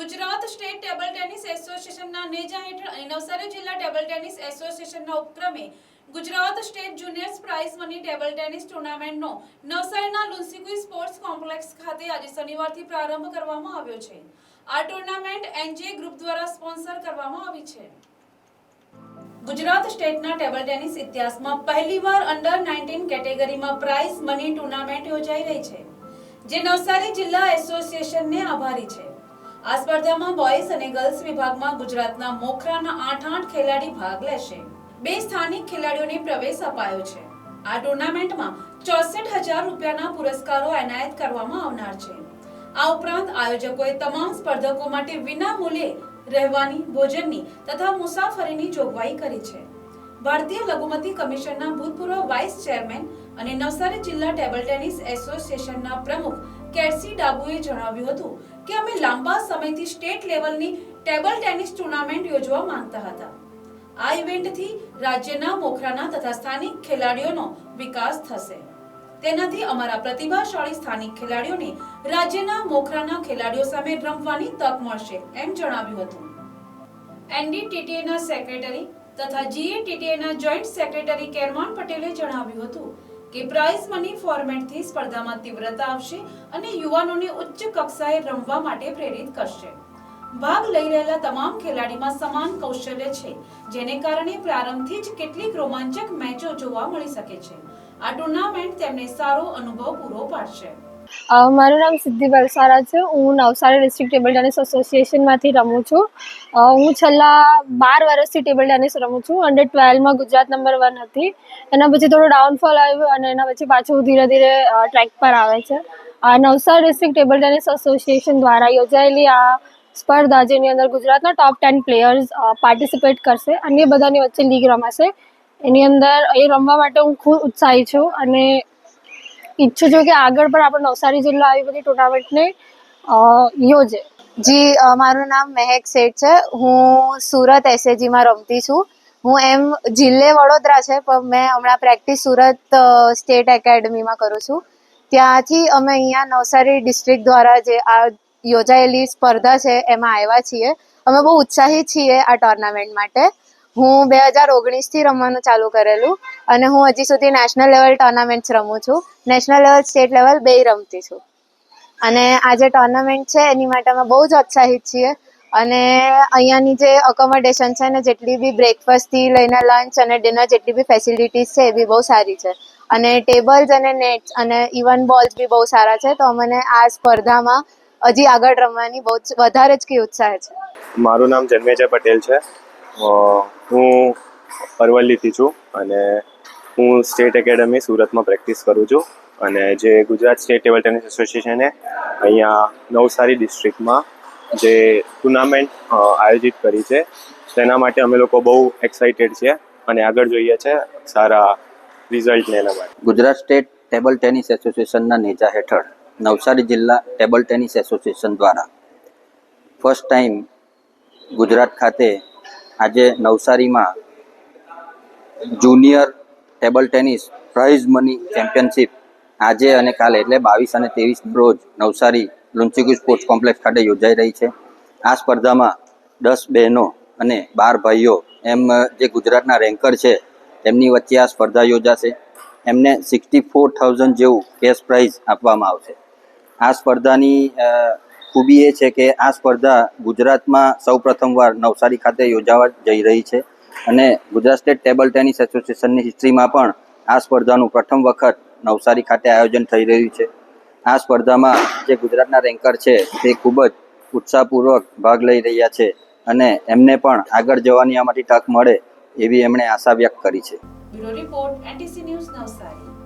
Gujarat state table tennis એસોસિએશનના નેજા હેઠળ નવસારી જિલ્લા ટેબલ ટેનિસ એસોસિએશનના ઉપક્રમે Gujarat state juniors prize money table tennis ટુર્નામેન્ટનો નવસારીના લુન્સીકુઈ સ્પોર્ટ્સ કોમ્પ્લેક્સ ખાતે આજે શનિવારથી પ્રારંભ કરવામાં આવ્યો છે. આ ટુર્નામેન્ટ એનજીએ ગ્રુપ દ્વારા સ્પોન્સર કરવામાં આવી છે. ગુજરાત સ્ટેટના ટેબલ ટેનિસ ઇતિહાસમાં પહેલીવાર અંડર 19 કેટેગરીમાં પ્રાઇઝ મની ટુર્નામેન્ટ યોજાઈ રહી છે, જે નવસારી જિલ્લા એસોસિએશનને આભારી છે. આ સ્પર્ધામાં બોયઝ અને ગર્લ્સ વિભાગમાં ગુજરાતના મોખરાના આઠ આઠ ખેલાડી ભાગ લેશે. બે સ્થાનિક ખેલાડીઓને પ્રવેશ અપાયો છે. આ ટુર્નામેન્ટમાં ચોસઠ હજાર રૂપિયાના પુરસ્કારો એનાયત કરવામાં આવનાર છે. આ ઉપરાંત આયોજકોએ તમામ સ્પર્ધકો માટે વિના મૂલ્યે રહેવાની, ભોજનની તથા મુસાફરીની જોગવાઈ કરી છે. ભારતીય લઘુમતી કમિશનના ભૂતપૂર્વ વાઇસ ચેરમેન અને નવસારી જિલ્લા ટેબલ ટેનિસ એસોસિએશનના પ્રમુખ કેરસી ડાબુએ જણાવ્યું હતું કે અમે લાંબા સમયથી સ્ટેટ લેવલની ટેબલ ટેનિસ ટુર્નામેન્ટ યોજવા માંગતા હતા. આ ઇવેન્ટથી રાજ્યના મોખરાના તથા સ્થાનિક ખેલાડીઓનો વિકાસ થશે. તેનાથી અમારા પ્રતિભાશાળી સ્થાનિક ખેલાડીઓને રાજ્યના મોખરાના ખેલાડીઓ સામે રમવાની તક મળશે એમ જણાવ્યું હતું. એનડીટીટીએના સેક્રેટરી તથા જીએટીટીએના જોઈન્ટ સેક્રેટરી કેરમાન પટેલે જણાવ્યું હતું કે પ્રાઇઝ મની ફોર્મેટથી સ્પર્ધામાં તીવ્રતા આવશે અને યુવાનોને ઉચ્ચ કક્ષાએ રમવા માટે પ્રેરિત કરશે. ભાગ લઈ રહેલા તમામ ખેલાડીમાં સમાન કૌશલ્ય છે, જેને કારણે પ્રારંભથી જ કેટલીક રોમાંચક મેચો જોવા મળી શકે છે. આ ટુર્નામેન્ટ તેમને સારો અનુભવ પૂરો પાડશે. મારું નામ સિદ્ધિ બલસારા છે. હું નવસારી ડિસ્ટ્રિક્ટ ટેબલ ટેનિસ એસોસિએશનમાંથી રમું છું. હું છેલ્લા બાર વર્ષથી ટેબલ ટેનિસ રમું છું. અંડર ટ્વેલ્વમાં ગુજરાત નંબર વન હતી. એના પછી થોડું ડાઉનફોલ આવ્યું અને એના પછી પાછું ધીરે ધીરે ટ્રેક પર આવે છે. આ Navsari district table tennis association દ્વારા યોજાયેલી આ સ્પર્ધા જેની અંદર ગુજરાતના ટોપ ટેન પ્લેયર્સ પાર્ટિસિપેટ કરશે. અને બધાની વચ્ચે લીગ રમાશે. એની અંદર એ રમવા માટે હું ખૂબ ઉત્સાહી છું અને ઈચ્છું છું કે આગળ પણ આપણો નવસારી જિલ્લો આવી બધી ટુર્નામેન્ટને યોજે. જી મારું નામ મહેક શેઠ છે. હું સુરત એસએજીમાં રમતી છું. હું એમ જિલ્લે વડોદરા છે, પણ મેં હમણાં પ્રેક્ટિસ સુરત સ્ટેટ એકેડમીમાં કરું છું. ત્યાંથી અમે અહીંયા નવસારી ડિસ્ટ્રિક્ટ દ્વારા જે આ યોજાયેલી સ્પર્ધા છે, એમાં આવ્યા છીએ. અમે બહુ ઉત્સાહિત છીએ આ ટોર્નામેન્ટ માટે. હું બે હજાર ઓગણીસથી રમવાનું ચાલુ કરેલું અને હું હજી સુધી નેશનલ લેવલ ટોર્નામેન્ટ્સ રમું છું. નેશનલ લેવલ સ્ટેટ લેવલ બેય રમતી છું. અને આ જે ટોર્નામેન્ટ છે, એની માટે અમે બહુ જ ઉત્સાહિત છીએ. અને અહીંયાની જે અકોમોડેશન છે ને, જેટલી બી બ્રેકફાસ્ટથી લઈને લંચ અને ડિનર જેટલી બી ફેસિલિટીઝ છે, એ બી બહુ સારી છે. અને ટેબલ્સ અને નેટ્સ અને ઇવન બોલ્સ બી બહુ સારા છે, તો અમને આ સ્પર્ધામાં હજી આગળ રમવાની બહુ જ, વધારે જ કી ઉત્સાહ છે. મારું નામ જન્મેજય પટેલ છે. હું અરવલ્લીથી છું અને હું સ્ટેટ એકેડમી સુરતમાં પ્રેક્ટિસ કરું છું અને જે ગુજરાત સ્ટેટ ટેબલ ટેનિસ એસોસિએશને અહીંયા નવસારી ડિસ્ટ્રિક્ટમાં જે ટુર્નામેન્ટ આયોજિત કરી છે, તેના માટે અમે લોકો બહુ એક્સાઇટેડ છીએ અને આગળ જોઈએ છે સારા રિઝલ્ટને એના માટે. ગુજરાત સ્ટેટ ટેબલ ટેનિસ એસોસિએશનના નેજા હેઠળ નવસારી જિલ્લા ટેબલ ટેનિસ એસોસિએશન દ્વારા ફર્સ્ટ ટાઈમ ગુજરાત ખાતે આજે નવસારીમાં junior table tennis prize money championship આજે અને કાલે, એટલે બાવીસ અને ત્રેવીસ રોજ નવસારી લુન્સીકુ સ્પોર્ટ્સ કોમ્પ્લેક્સ ખાતે યોજાઈ રહી છે. આ સ્પર્ધામાં દસ બહેનો અને બાર ભાઈઓ, એમ, જે ગુજરાતના રેન્કર છે, તેમની વચ્ચે આ સ્પર્ધા યોજાશે. એમને સિક્સટી ફોર થાઉઝન્ડ જેવું કેશ પ્રાઇઝ આપવામાં આવશે. આ સ્પર્ધાની ખૂબી એ છે કે આ સ્પર્ધા ગુજરાતમાં સૌ પ્રથમવાર નવસારી ખાતે યોજાવા જઈ રહી છે અને ગુજરાત સ્ટેટ ટેબલ ટેનિસ એસોસિએશનની હિસ્ટ્રીમાં પણ આ સ્પર્ધાનું પ્રથમ વખત નવસારી ખાતે આયોજન થઈ રહ્યું છે. આ સ્પર્ધામાં જે ગુજરાતના રેન્કર છે તે ખૂબ જ ઉત્સાહપૂર્વક ભાગ લઈ રહ્યા છે અને એમને પણ આગળ જવાની આમાંથી તક મળે એવી એમણે આશા વ્યક્ત કરી છે. Report NTC news Navsari.